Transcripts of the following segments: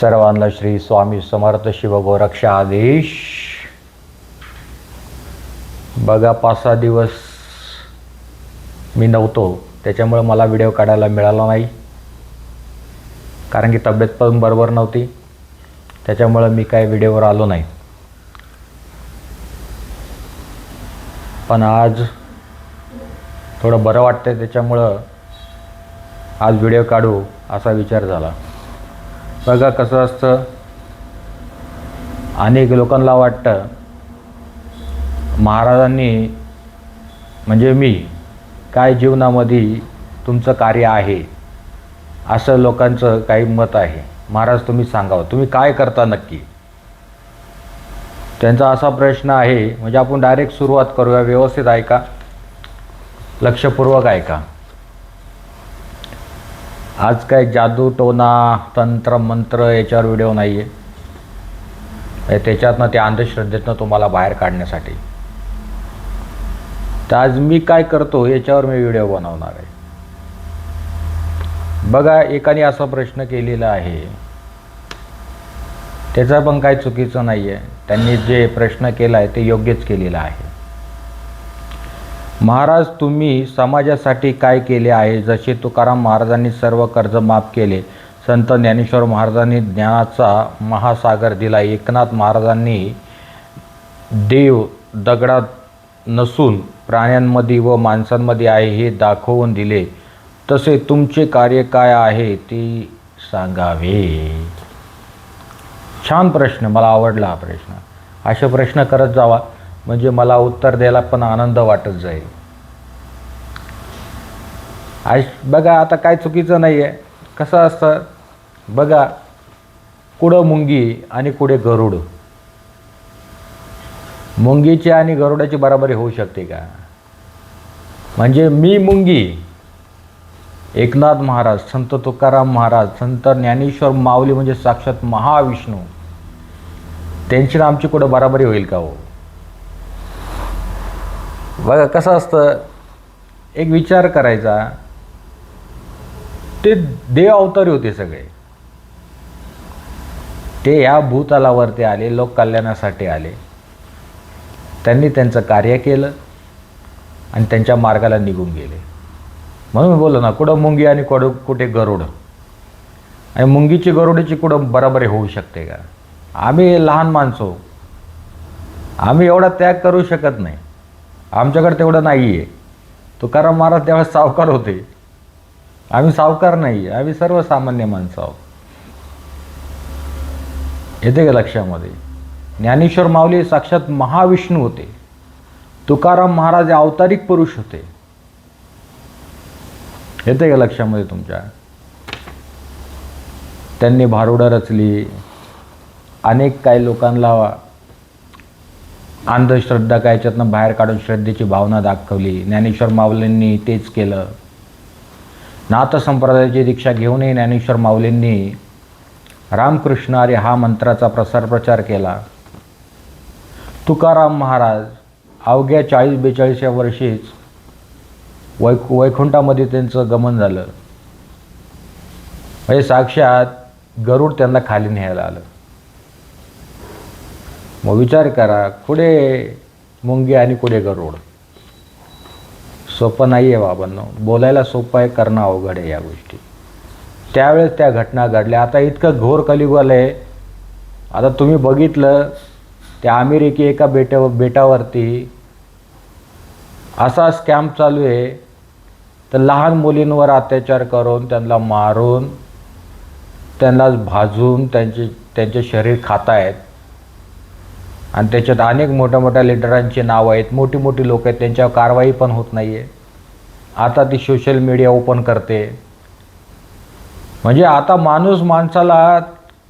सर्वांना श्री स्वामी समर्थ शिवगोरक्ष आदेश बघा पाच सहा दिवस मी नव्हतो त्याच्यामुळे मला व्हिडिओ काढायला मिळाला नाही. कारण की तब्येत पण बरोबर नव्हती त्याच्यामुळं मी काय व्हिडिओवर आलो नाही. पण आज थोडं बरं वाटतं त्याच्यामुळं आज व्हिडिओ काढू असा विचार झाला. बघा कसं असतं. अनेक लोकांना वाटतं महाराजांनी म्हणजे मी काय जीवनामध्ये तुमचं कार्य आहे? असं लोकांचं काही मत आहे. महाराज तुम्ही सांगावं. तुम्ही काय करता नक्की? त्यांचा असा प्रश्न आहे म्हणजे आपण डायरेक्ट सुरुवात करूया. व्यवस्थित ऐका. लक्षपूर्वक ऐका. आज काय जादू टोना तंत्र मंत्र याच्यावर व्हिडिओ नाही आहे त्याच्यातनं त्या अंधश्रद्धेतनं तुम्हाला बाहेर काढण्यासाठी. तर आज मी काय करतो याच्यावर मी व्हिडिओ बनवणार आहे. बघा एकाने असा प्रश्न केलेला आहे. त्याचा पण काही चुकीचं नाही आहे त्यांनी जे प्रश्न केला आहे ते योग्यच केलेलं आहे. महाराज तुम्ही समाजासाठी काय केले आहे? जसे तुकाराम महाराजांनी सर्व कर्ज माफ केले संत ज्ञानेश्वर महाराजांनी ज्ञानाचा महासागर दिला. एकनाथ महाराजांनी देव दगडात नसून प्राण्यांमध्ये व माणसांमध्ये आहे हे दाखवून दिले. तसे तुमचे कार्य काय आहे ते सांगावे. छान प्रश्न मला आवडला हा प्रश्न. असे प्रश्न करत जावा. म्हणजे मला उत्तर द्यायला पण आनंद वाटत जाईल. आश बघा आता काय चुकीचं नाही आहे कसं असतं? बघा कुठं मुंगी आणि कुठे गरुड. मुंगीची आणि गरुडाची बराबरी होऊ शकते का? म्हणजे मी मुंगी एकनाथ महाराज संत तुकाराम महाराज संत ज्ञानेश्वर माऊली म्हणजे साक्षात महाविष्णू त्यांची आमची कुठं बराबरी होईल का हो? बघा कसं असतं एक विचार करायचा. ते देव अवतारी होते सगळे. ते ह्या भूतलावरती आले लोक कल्याणासाठी आले. त्यांनी त्यांचं कार्य केलं आणि त्यांच्या मार्गाला निघून गेले. म्हणून मी बोललो ना कुठं मुंगी आणि कुठं कुठे गरुड? आणि मुंगीची गरुडीची कुठं बराबरी होऊ शकते का? आम्ही लहान माणसो. आम्ही एवढा त्याग करू शकत नाही. आमच्याकडे तेवढं नाही आहे तुकाराम महाराज त्यावेळेस सावकार होते. आम्ही सावकार नाही आम्ही सर्वसामान्य माणसं आहोत. येते का लक्षामध्ये? ज्ञानेश्वर माऊली साक्षात महाविष्णू होते. तुकाराम महाराज अवतारिक पुरुष होते. येते का लक्षामध्ये तुमच्या? त्यांनी भारुडं रचली. अनेक काही लोकांना अंधश्रद्धा काय याच्यातनं बाहेर काढून श्रद्धेची भावना दाखवली? ज्ञानेश्वर माऊलींनी तेच केलं. नाथ संप्रदायाची दीक्षा घेऊनही ज्ञानेश्वर माऊलींनी रामकृष्ण आर्य हा मंत्राचा प्रसार प्रचार केला. तुकाराम महाराज अवघ्या चाळीस बेचाळीसच्या वर्षीच वैक वैकुंठामध्ये त्यांचं गमन झालं. म्हणजे साक्षात गरुड त्यांना खाली न्यायला आलं. मग विचार करा कुठे मुंगी आणि कुठे गरुड? सोपं नाही आहे बाबांनो. बोलायला सोपं आहे करणं अवघड आहे या गोष्टी. त्यावेळेस त्या घटना घडल्या. आता इतकं घोर कलिगल आलं आहे. आता तुम्ही बघितलं त्या अमेरिके एका बेटा बेटावरती असा स्कॅम चालू आहे. तर लहान मुलींवर अत्याचार करून त्यांना मारून त्यांना भाजून त्यांचे त्यांचे शरीर खातायत. आणि त्याच्यात अनेक मोठ्या मोठ्या लिडरांची नावं आहेत. मोठी मोठी लोक आहेत. त्यांच्यावर कारवाई पण होत नाही आहे आता ती सोशल मीडिया ओपन करते. म्हणजे आता माणूस माणसाला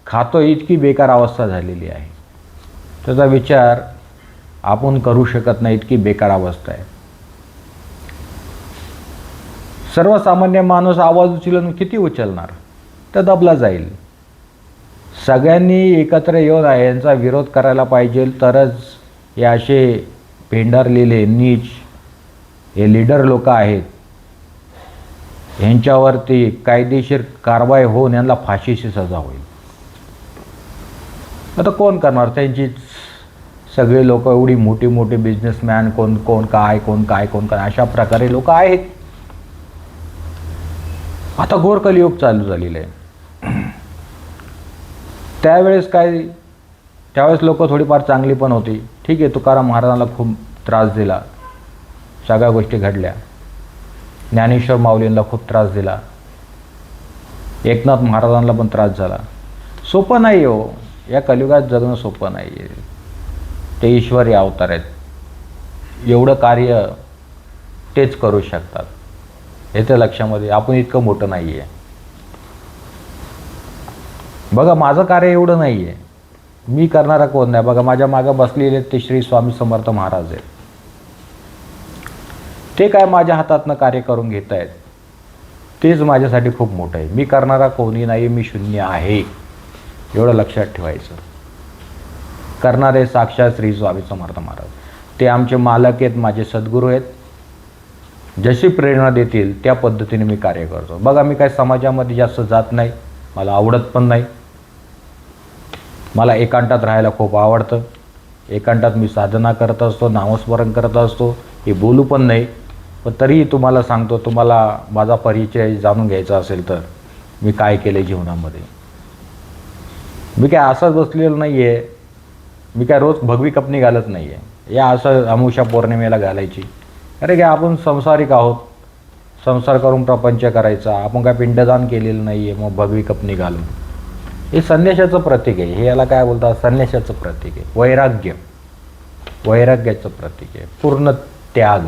खातो इतकी बेकार अवस्था झालेली आहे. त्याचा विचार आपण करू शकत नाही. इतकी बेकार अवस्था आहे. सर्वसामान्य माणूस आवाज उचलून किती उचलणार? तर दबला जाईल. सगळ्यांनी एकत्र येऊन यांचा विरोध करायला पाहिजे. तरच हे असे पेंढारलेले नीच हे लीडर लोक आहेत. यांच्यावरती कायदेशीर कारवाई होऊन यांना फाशीची सजा होईल. आता कोण करणार? त्यांचीच सगळे लोक एवढी मोठी मोठी बिझनेसमॅन कोण कोण काय कोण काय कोण काय अशा प्रकारे लोक आहेत. आता घोर कलियुग चालू झालेलं आहे. त्यावेळेस काय त्यावेळेस लोक थोडीफार चांगली पण होती. ठीक आहे तुकाराम महाराजांना खूप त्रास दिला. सगळ्या गोष्टी घडल्या. ज्ञानेश्वर माऊलींना खूप त्रास दिला. एकनाथ महाराजांना पण त्रास झाला. सोपं नाही हो. या कलियुगात जगणं सोपं नाही आहे ते ईश्वरी अवतार आहेत. एवढं कार्य तेच करू शकतात. हे ते लक्षामध्ये आपण इतकं मोठं नाही आहे बघा माझं कार्य एवढं नाही आहे मी करणारा कोण नाही? बघा माझ्या मागं बसलेले ते श्री स्वामी समर्थ महाराज आहेत. ते काय माझ्या हातातनं कार्य करून घेत आहेत तेच माझ्यासाठी खूप मोठं आहे. मी करणारा कोणी नाही मी शून्य आहे. एवढं लक्षात ठेवायचं. करणारे साक्षात श्री स्वामी समर्थ महाराज. ते आमचे मालक आहेत माझे सद्गुरू आहेत. जशी प्रेरणा देतील त्या पद्धतीने मी कार्य करतो. बघा मी काय समाजामध्ये जास्त जात नाही. मला आवडत पण नाही. मला एकांतात राहायला खूप आवडतं. एकांतात मी साधना करत असतो नामस्मरण करत असतो. हे बोलू पण नाही पण तरीही तुम्हाला सांगतो तुम्हाला माझा परिचय जाणून घ्यायचा असेल तर मी काय केले जीवनामध्ये. मी काय असंच बसलेलं नाही आहे मी काय रोज भगवी कपनी घालत नाही आहे या असं अमुषा पौर्णिमेला घालायची. अरे काय आपण संसारिक आहोत. संसार करून प्रपंच करायचा. आपण काय पिंडदान केलेलं नाही आहे मग भगवी कपनी घालून. हे संन्यासाचं प्रतीक आहे. हे याला काय बोलतात? संन्यासाचं प्रतीक आहे. वैराग्य. वैराग्याचं प्रतीक आहे. पूर्ण त्याग.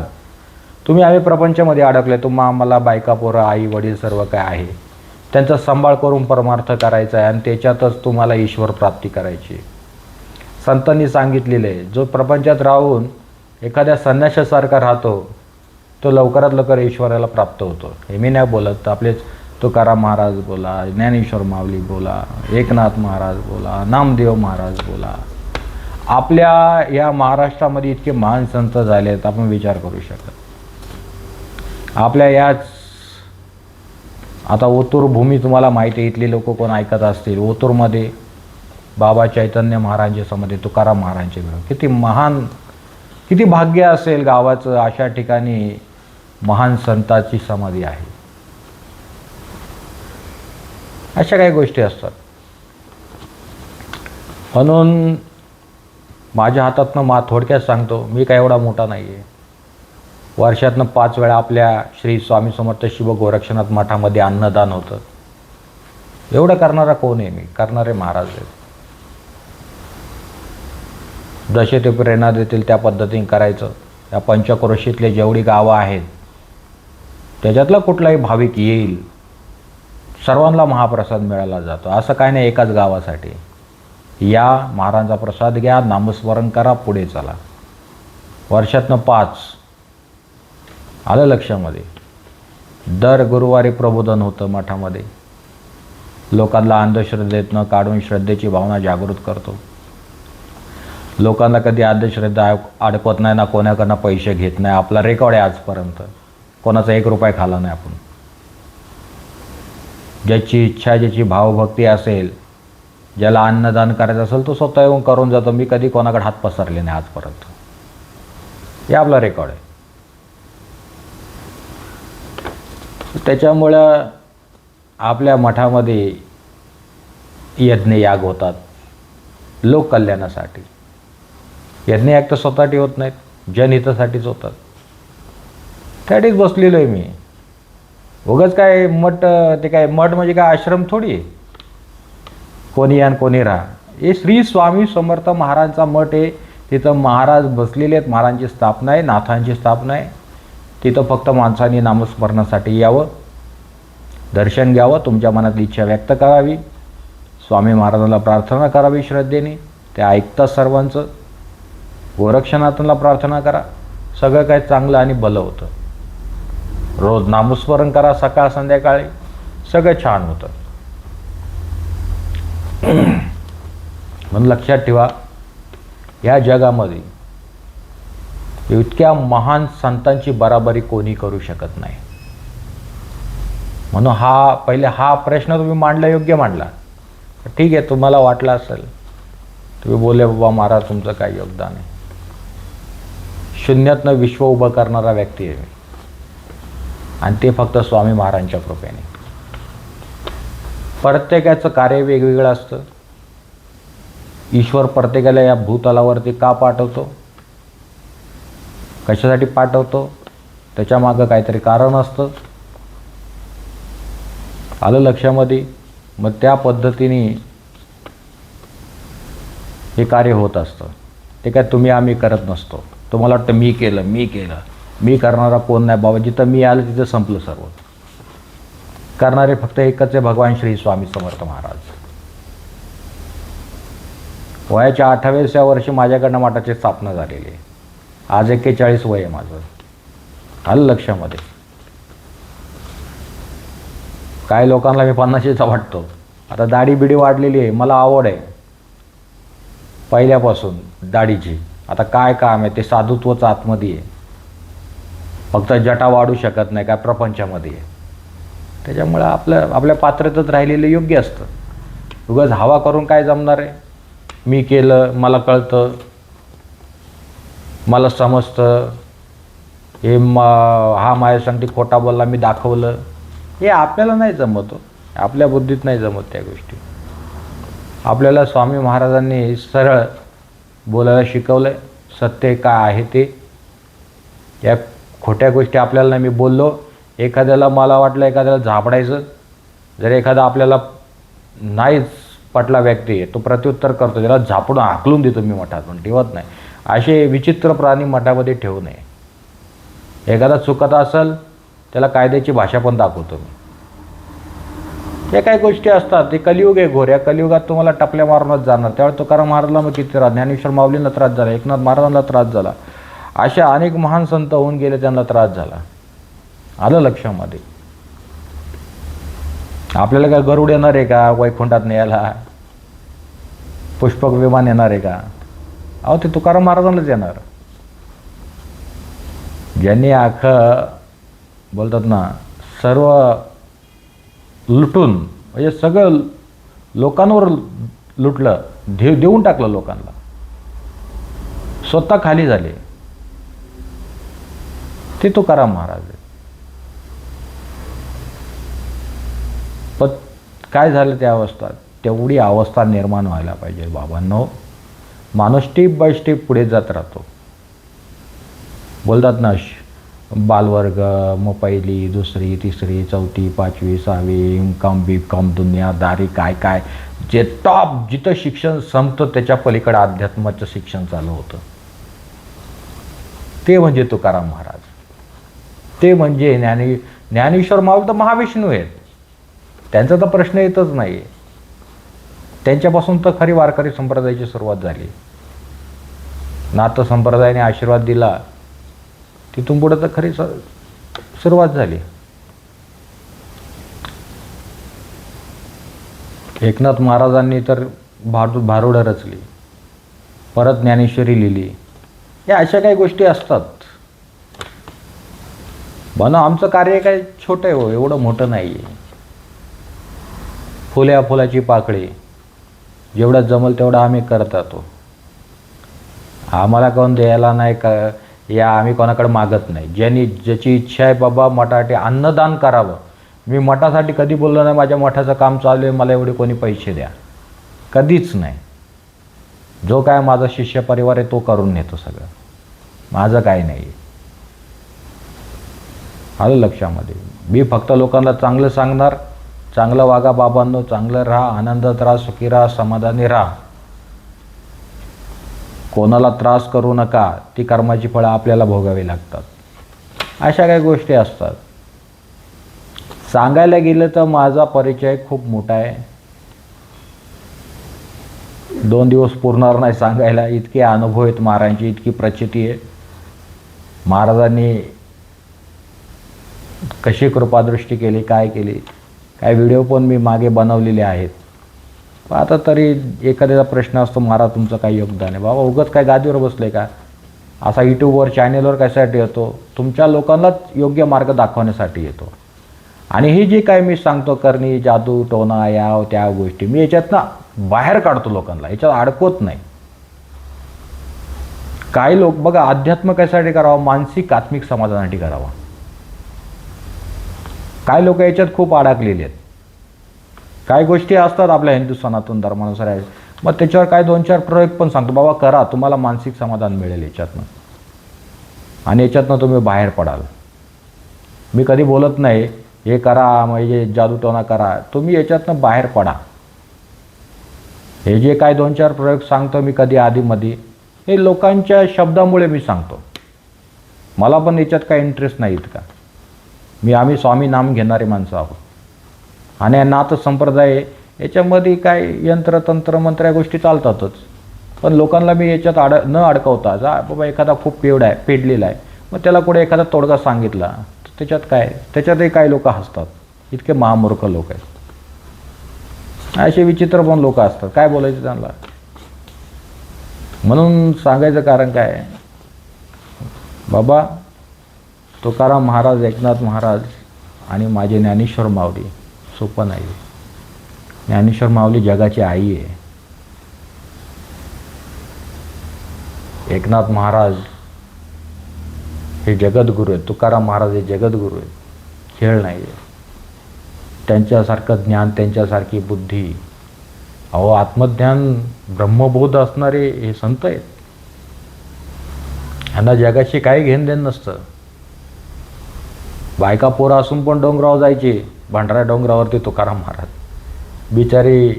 तुम्ही आम्ही प्रपंचामध्ये अडकले तुम्हा आम्हाला बायका पोरं आई वडील सर्व काय आहे? त्यांचा सांभाळ करून परमार्थ करायचा आहे आणि त्याच्यातच तुम्हाला ईश्वर प्राप्ती करायची आहे. संतांनी सांगितलेलं आहे जो प्रपंचात राहून एखाद्या संन्याशासारखा राहतो तो लवकरात लवकर ईश्वराला प्राप्त होतो. हे मी नाही बोलत. आपलेच तुकाराम महाराज बोला ज्ञानेश्वर माऊली बोला एकनाथ महाराज बोला नामदेव महाराज बोला. आपल्या या महाराष्ट्रामध्ये इतके महान संत झाले आहेत आपण विचार करू शकत आपल्या याच आता ओतूर भूमी तुम्हाला माहिती आहे इथली लोक कोण ऐकत असतील. ओतूरमध्ये बाबा चैतन्य महाराजांच्या समाधी तुकाराम महाराजांचे घर किती महान किती भाग्य असेल गावाचं अशा ठिकाणी महान संताची समाधी आहे. अशा काही गोष्टी असतात. म्हणून माझ्या हातातनं मा थोडक्यात सांगतो मी काय एवढा मोठा नाही आहे वर्षातनं पाच वेळा आपल्या श्री स्वामी समर्थ शिव गोरक्षनाथ मठामध्ये अन्नदान होतं. एवढं करणारा कोण आहे मी? करणारे महाराज आहेत. जसे ते प्रेरणा देतील त्या पद्धतीने करायचं. या पंचक्रोशीतले जेवढी गावं आहेत त्याच्यातला कुठलाही भाविक येईल. सर्वांना महाप्रसाद मिळाला जातो. असं काय नाही एकाच गावासाठी. या महाराजांचा प्रसाद घ्या नामस्मरण करा पुढे चला. वर्षातनं पाच आलं लक्षामध्ये. दर गुरुवारी प्रबोधन होतं मठामध्ये. लोकांना अंधश्रद्धेतनं काढून श्रद्धेची भावना जागृत करतो. लोकांना कधी अंधश्रद्धा अडकवत नाही ना कोणाकडनं पैसे घेत नाही. आपला रेकॉर्ड आहे आजपर्यंत. कोणाचा एक रुपया खाला नाही आपण. ज्याची इच्छा ज्याची भावभक्ती असेल ज्याला अन्नदान करायचं असेल तो स्वतः येऊन करून जातो. मी कधी कोणाकडे हात पसरले नाही आजपर्यंत. हे आपला रेकॉर्ड आहे. त्याच्यामुळं आपल्या मठामध्ये यज्ञ याग होतात. लोककल्याणासाठी यज्ञ याग तर स्वतःसाठी होत नाहीत. जनहितासाठीच होतात. त्याठीच बसलेलो आहे मी. उगच काय मठ ते काय मठ म्हणजे काय आश्रम थोडी कोणी या आणि कोणी राहा. हे श्री स्वामी समर्थ महाराजांचा मठ आहे. तिथं महाराज बसलेले आहेत. महाराजांची स्थापना आहे. नाथांची स्थापना आहे. तिथं फक्त माणसांनी नामस्मरणासाठी यावं. दर्शन घ्यावं. तुमच्या मनातली इच्छा व्यक्त करावी. स्वामी महाराजांना प्रार्थना करावी श्रद्धेने. ते ऐकतात सर्वांचं. गोरक्षनाथांना प्रार्थना करा. सगळं काय चांगलं आणि भलं होतं. रोज नामस्मरण करा सकाळ संध्याकाळी. सगळं छान होतं. म्हणून लक्षात ठेवा या जगामध्ये इतक्या महान संतांची बराबरी कोणी करू शकत नाही. म्हणून हा पहिले हा प्रश्न तुम्ही मांडला योग्य मांडला. ठीक आहे तुम्हाला वाटलं असेल तुम्ही बोलले बाबा महाराज तुमचं काय योगदान आहे. शून्यातनं विश्व उभं करणारा व्यक्ती आहे मी. आणि ते फक्त स्वामी महाराजांच्या कृपेने. प्रत्येकाचं कार्य वेगवेगळं असतं. ईश्वर प्रत्येकाला या भूतलावरती का पाठवतो? कशासाठी पाठवतो? त्याच्यामागं काहीतरी कारण असतं. आलं लक्षामध्ये? मग त्या पद्धतीने हे कार्य होत असतं. ते काय तुम्ही आम्ही करत नसतो. तुम्हाला वाटतं मी केलं मी केलं. मी करणारा कोण नाही बाबा जिथं मी आलं तिथं संपलं सर्व. करणारे फक्त एकच आहे भगवान श्री स्वामी समर्थ महाराज. वयाच्या अठ्ठावीसव्या वर्षी माझ्याकडनं मठाची स्थापना झालेली आहे. आज एक्केचाळीस वय आहे माझं. आलं लक्षामध्ये काही लोकांना मी पन्नाशीचा वाटतो. आता दाढी बिडी वाढलेली आहे मला आवड आहे. पहिल्यापासून दाढीची. आता काय काम आहे ते साधुत्वच आतमध्ये आहे. फक्त जटा वाढू शकत नाही काय प्रपंचामध्ये. आहे त्याच्यामुळं आपलं आपल्या पात्रतेत राहिलेलं योग्य असतं. उगाच हवा करून काय जमणार आहे? मी केलं मला कळतं. मला समजतं. हे म हा माझ्यासाठी खोटा बोलला मी दाखवलं. हे आपल्याला नाही जमत हो. आपल्या बुद्धीत नाही जमत त्या गोष्टी. आपल्याला स्वामी महाराजांनी सरळ बोलायला शिकवलं आहे सत्य काय आहे ते. या खोट्या गोष्टी आपल्याला नाही मी बोललो एखाद्याला मला वाटलं एखाद्याला झापडायचं जर एखादा आपल्याला नाहीच पटला व्यक्ती आहे तो प्रत्युत्तर करतो त्याला झापडून हाकलून देतो मी मठात पण ठेवत नाही. असे विचित्र प्राणी मठामध्ये ठेवू नये. एखादा चुकत असेल त्याला कायद्याची भाषा पण दाखवतो मी. हे काही गोष्टी असतात ते कलियुग आहे घोर या कलियुगात तुम्हाला टपल्या मारूनच जाणार त्यावेळी तुकाराम महाराजला मग किती त्रास ज्ञानेश्वर माऊलींना त्रास झाला एकनाथ महाराजांना त्रास झाला. अशा अनेक महान संत होऊन गेले त्यांना त्रास झाला. आलं लक्षामध्ये. आपल्याला काय गरुड येणार आहे का? वैकुंठात न्यायला? पुष्पक विमान येणार आहे का? अहो ते तुकाराम महाराजांनाच येणार. ज्यांनी आख बोलतात ना सर्व लुटून म्हणजे सगळं लोकांवर लुटलं देव देऊन टाकलं लोकांना. स्वतः खाली झाले. ते तुकाराम महाराज. आहेत पण काय झालं त्या अवस्था तेवढी अवस्था निर्माण व्हायला पाहिजे बाबांनो. माणूस स्टेप बाय स्टेप पुढे जात राहतो. बोलतात ना श- बालवर्ग मग पहिली दुसरी तिसरी चौथी पाचवी सहावी इमकॉम कॉम दुनियादारी काय काय. जे टॉप जिथं शिक्षण संपतं त्याच्या पलीकडे अध्यात्माचं शिक्षण चालू होतं. ते म्हणजे तुकाराम महाराज. ते म्हणजे ज्ञाने ज्ञानेश्वर माऊल तर महाविष्णू आहेत. त्यांचा तर प्रश्न येतच नाही त्यांच्यापासून तर खरी वारकरी संप्रदायाची सुरुवात झाली. नाथ संप्रदायाने आशीर्वाद दिला. तिथून पुढं तर खरी सुरुवात झाली. एकनाथ महाराजांनी तर भारू भारुडं रचली. परत ज्ञानेश्वरी लिहिली. या अशा काही गोष्टी असतात. म्हणून आमचं कार्य काय छोटं आहे हो एवढं मोठं नाही आहे फुल्या फुलाची पाकळी जेवढं जमल तेवढं आम्ही करत राहतो. आम्हाला कोण द्यायला नाही का या आम्ही कोणाकडे मागत नाही. ज्यांनी ज्याची इच्छा आहे बाबा मठासाठी अन्नदान करावं. मी मठासाठी कधी बोललो नाही माझ्या मठाचं काम चालू आहे मला एवढे कोणी पैसे द्या. कधीच नाही. जो काय माझा शिष्य परिवार आहे तो करून नेतो सगळं. माझं काय नाही आलं लक्षामध्ये. मी फक्त लोकांना चांगलं सांगणार चांगलं वागा बाबांनो चांगलं राहा आनंदात राहा सुखी राहा समाधानी राहा. कोणाला त्रास करू नका ती कर्माची फळं आपल्याला भोगावी लागतात. अशा काही गोष्टी असतात. सांगायला गेलं तर माझा परिचय खूप मोठा आहे. दोन दिवस पुरणार नाही सांगायला. इतके अनुभव आहेत महाराजांची इतकी प्रचिती आहे. महाराजांनी कशी कृपादृष्टी केली काय केली काय व्हिडिओ पण मी मागे बनवलेले आहेत. आता तरी एखाद्याचा प्रश्न असतो महाराज तुमचं काय योगदान आहे. बाबा उगत काय गादीवर बसले का? असा यूट्यूबवर चॅनेलवर कशासाठी येतो? तुमच्या लोकांनाच योग्य मार्ग दाखवण्यासाठी येतो. आणि हे जे काय मी सांगतो करणी जादू टोना याव त्या गोष्टी मी याच्यात ना बाहेर काढतो लोकांना. याच्यात अडकवत नाही. काही लोक बघा अध्यात्म कशासाठी करावं मानसिक आत्मिक समाधानासाठी करावा. काय लोक याच्यात खूप अडकलेले आहेत? काही गोष्टी असतात आपल्या हिंदू सनातन धर्मानुसार. आहे मग त्याच्यावर काय दोन चार प्रयोग पण सांगतो. बाबा करा. तुम्हाला मानसिक समाधान मिळेल याच्यातनं. आणि याच्यातनं तुम्ही बाहेर पडाल. मी कधी बोलत नाही हे करा म्हणजे जादूटोना करा. तुम्ही याच्यातनं बाहेर पडा. हे जे काय दोन चार प्रयोग सांगतो मी कधी आधीमध्ये हे लोकांच्या शब्दामुळे मी सांगतो. मला पण याच्यात काय इंटरेस्ट नाही इतका. मी आम्ही स्वामी नाम घेणारे माणसं आहोत. आणि नाथ संप्रदाय याच्यामध्ये काय यंत्र तंत्र मंत्र या गोष्टी चालतातच. पण लोकांना मी याच्यात अड न अडकवता जा बाबा एखादा खूप पेवड आहे पेडलेला आहे मग त्याला कुठे एखादा तोडगा सांगितला तर त्याच्यात काय त्याच्यातही काही लोक हसतात. इतके महामूर्ख लोक आहेत. असे विचित्र पण लोक असतात. काय बोलायचं त्यांना? म्हणून सांगायचं कारण काय? बाबा तुकाराम महाराज एकनाथ महाराज आणि माझे ज्ञानेश्वर माऊली. सोपं नाही. ज्ञानेश्वर माऊली जगाची आई आहे. एकनाथ महाराज हे जगद्गुरू आहेत. तुकाराम महाराज हे जगद्गुरू आहेत. खेळ नाही आहे त्यांच्यासारखं ज्ञान त्यांच्यासारखी बुद्धी अहो आत्मज्ञान ब्रह्मबोध असणारे हे संत आहेत. ह्यांना जगाशी काही घेणं देणं नसतं. बायका पोरं असून पण डोंगरावर जायचे. भांडारा डोंगरावरती तुकाराम महाराज. बिचारी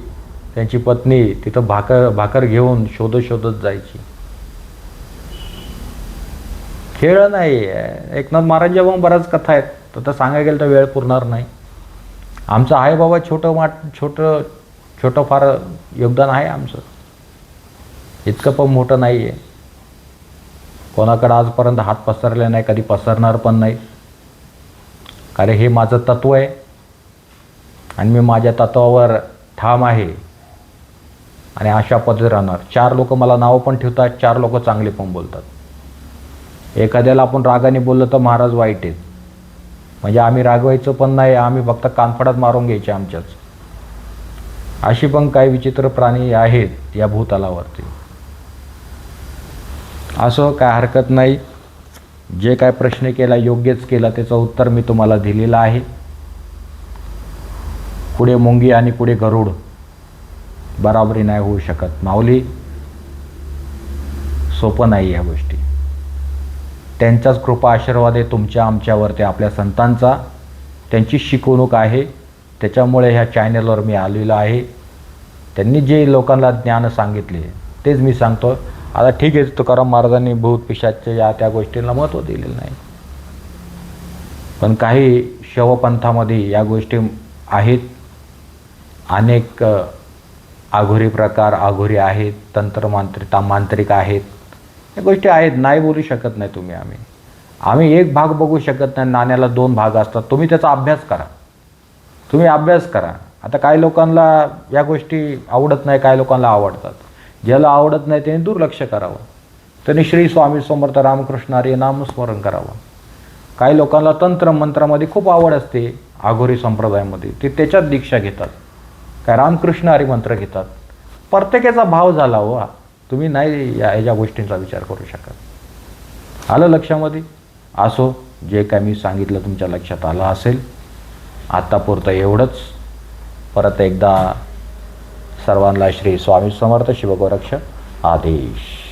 त्यांची पत्नी तिथं भाकर भाकर घेऊन शोधत शोधत जायची. खेळ नाही. एकनाथ महाराज मग बऱ्याच कथा आहेत. तर तर सांगायला गेलं तर वेळ पुरणार नाही. आमचं आहे बाबा छोटं माट छोटं छोटं फार योगदान आहे आमचं. इतकं पण मोठं नाही आहे कोणाकडं आजपर्यंत हात पसरले नाही कधी पसरणार पण नाही. कारण हे माझं तत्व आहे. आणि मी माझ्या तत्वावर ठाम आहे. आणि अशा पद्धती राहणार. चार लोक मला नावं पण ठेवतात चार लोक चांगले पण बोलतात. एखाद्याला आपण रागाने बोललं तर महाराज वाईट आहेत. म्हणजे आम्ही रागवायचं पण नाही आम्ही फक्त कानफडात मारून घ्यायचे आमच्याच. अशी पण काही विचित्र प्राणी आहेत या भूतालावरती. असं काय हरकत नाही. जे काय प्रश्न केला योग्यच केला त्याचं उत्तर मी तुम्हाला दिलेलं आहे. पुढे मुंगी आणि पुढे गरुड बराबरी नाही होऊ शकत. माऊली सोपं नाही ह्या गोष्टी. त्यांचाच कृपा आशीर्वाद आहे तुमच्या आमच्यावरती आपल्या संतांचा. त्यांची शिकवणूक आहे. त्याच्यामुळे ह्या चॅनलवर मी आलेलो आहे. त्यांनी जे लोकांना ज्ञान सांगितले तेच मी सांगतो. आता ठीक आहे तुकाराम महाराजांनी भूत पिशाच्या या त्या गोष्टींना महत्त्व दिलेलं नाही. पण काही शवपंथामध्ये या गोष्टी आहेत. अनेक आघोरी प्रकार आघोरी आहेत तंत्रमांत्रिता मांत्रिक आहेत. या गोष्टी आहेत नाही बोलू शकत नाही तुम्ही आम्ही. आम्ही एक भाग बघू शकत नाही नाण्याला दोन भाग असतात. तुम्ही त्याचा अभ्यास करा. तुम्ही अभ्यास करा. आता काही लोकांना या गोष्टी आवडत नाही काही लोकांना आवडतात. ज्याला आवडत नाही त्याने दुर्लक्ष करावं. त्यांनी श्री स्वामी समर्थ रामकृष्ण हरी नामस्मरण करावं. काही लोकांना तंत्र मंत्रामध्ये खूप आवड असते आघोरी संप्रदायामध्ये. ते त्याच्यात दीक्षा घेतात. काय रामकृष्ण हरी मंत्र घेतात. प्रत्येकाचा भाव झाला हो तुम्ही नाही या ह्याच्या गोष्टींचा विचार करू शकत. आलं लक्षामध्ये? असो जे काय मी सांगितलं तुमच्या लक्षात आलं असेल. आत्तापुरतं एवढंच. परत एकदा सर्वांना श्री स्वामी समर्थ शिवगोरक्ष आदेश.